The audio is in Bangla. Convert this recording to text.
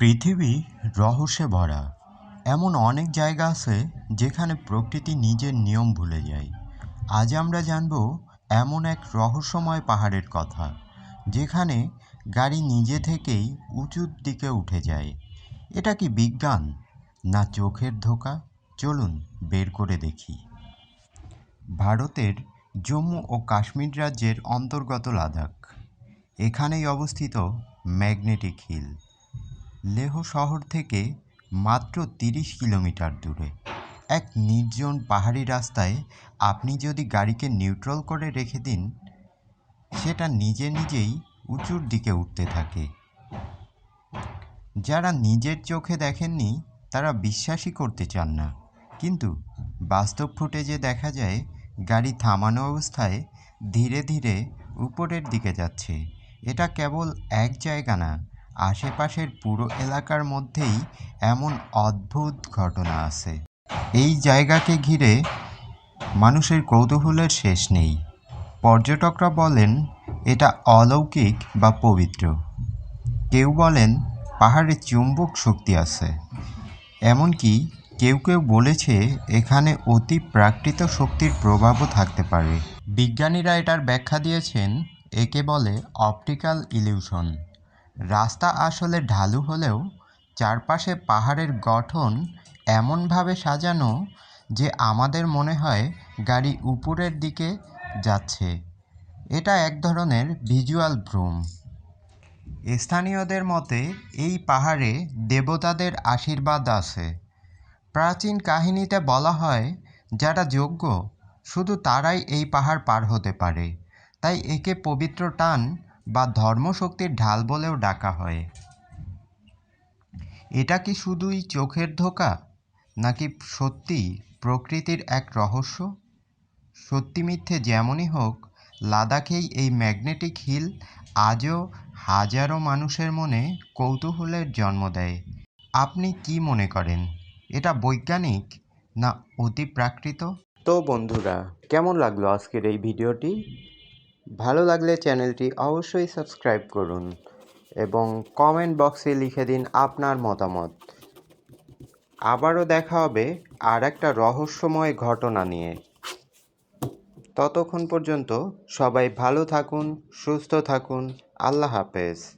পৃথিবী রহস্যে ভরা। এমন অনেক জায়গা আছে যেখানে প্রকৃতি নিজের নিয়ম ভুলে যায়। আজ আমরা জানব এমন এক রহস্যময় পাহাড়ের কথা, যেখানে গাড়ি নিজে থেকেই উঁচুর দিকে উঠে যায়। এটা কি বিজ্ঞান, না চোখের ধোকা? চলুন বের করে দেখি। ভারতের জম্মু ও কাশ্মীর রাজ্যের অন্তর্গত লাদাখ। এখানেই অবস্থিত ম্যাগনেটিক হিল। লেহ শহর থেকে মাত্র তিরিশ কিলোমিটার দূরে। এক নির্জন পাহাড়ি রাস্তায় আপনি যদি গাড়িকে নিউট্রাল করে রেখে দিন, সেটা নিজে নিজেই উঁচুর দিকে উঠতে থাকে। যারা নিজের চোখে দেখেননি, তারা বিশ্বাসই করতে চান না। কিন্তু বাস্তব ফুটেজে দেখা যায়, গাড়ি থামানো অবস্থায় ধীরে ধীরে উপরের দিকে যাচ্ছে। এটা কেবল এক জায়গা না আশেপাশের পুরো এলাকার মধ্যেই এমন অদ্ভুত ঘটনা আছে। এই জায়গাকে ঘিরে মানুষের কৌতূহলের শেষ নেই। পর্যটকরা বলেন, এটা অলৌকিক বা পবিত্র। কেউ বলেন, পাহাড়ে চুম্বক শক্তি আছে। এমনকি কেউ কেউ বলেছে, এখানে অতি প্রাকৃত শক্তির প্রভাবও থাকতে পারে। বিজ্ঞানীরা এটার ব্যাখ্যা দিয়েছেন, একে বলে অপটিক্যাল ইলিউশন। রাস্তা আসলে ঢালু হলেও চারপাশে পাহাড়ের গঠন এমনভাবে সাজানো যে আমাদের মনে হয় গাড়ি উপরের দিকে যাচ্ছে। এটা এক ধরনের ভিজুয়াল ভ্রম স্থানীয়দের মতে এই পাহাড়ে দেবতাদের আশীর্বাদ আছে। প্রাচীন কাহিনীতে বলা হয়, যারা যোগ্য, শুধু তারাই এই পাহাড় পার হতে পারে। তাই একে পবিত্র টান বা ধর্মশক্তির ঢাল বলেও ডাকা হয়। এটা কি শুধুই চোখের ধোকা, নাকি সত্যি প্রকৃতির এক রহস্য? সত্যি মিথ্যে যেমনই হোক, লাদাখেই এই ম্যাগনেটিক হিল আজও হাজারো মানুষের মনে কৌতূহলের জন্ম দেয়। আপনি কি মনে করেন, এটা বৈজ্ঞানিক না অতি প্রাকৃত তো বন্ধুরা, কেমন লাগল আজকের এই ভিডিওটি? ভালো লাগলে চ্যানেলটি অবশ্যই সাবস্ক্রাইব করুন এবং কমেন্ট বক্সে লিখে দিন আপনার মতামত। আবারও দেখা হবে আর একটা রহস্যময় ঘটনা নিয়ে। ততক্ষণ পর্যন্ত সবাই ভালো থাকুন, সুস্থ থাকুন, আল্লাহ হাফেজ।